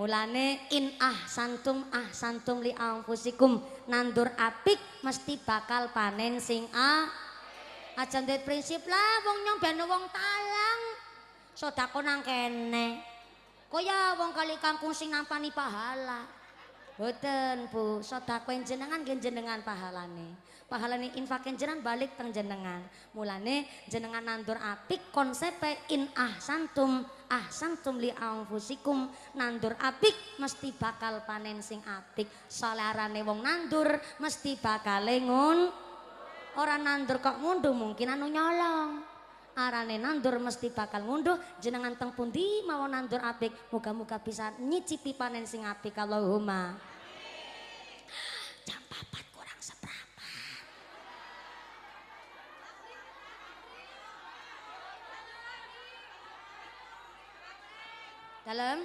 Mulane in ah santum ah santum li anfusikum nandur apik mesti bakal panen sing ah. Aja ndek prinsip lah wong nyong ben wong talang. Sedako nang kene. Kaya wong kali kangkung sing nampani pahala. Boten Bu, sedako jenengan nggih jenengan pahalane. Pahalane infak jenengan balik teng jenengan. Mulane jenengan nandur apik konsepe in ah santum ah santum li anfusikum nandur apik mesti bakal panen sing apik. Salarane wong nandur mesti bakal ngun. Ora nandur kok ngunduh mungkin anu nyolong. Arane nandur mesti bakal ngunduh jenengan teng pundi mawon nandur apik muga-muga bisa nyicipi panen sing apik Allahumma. Dalam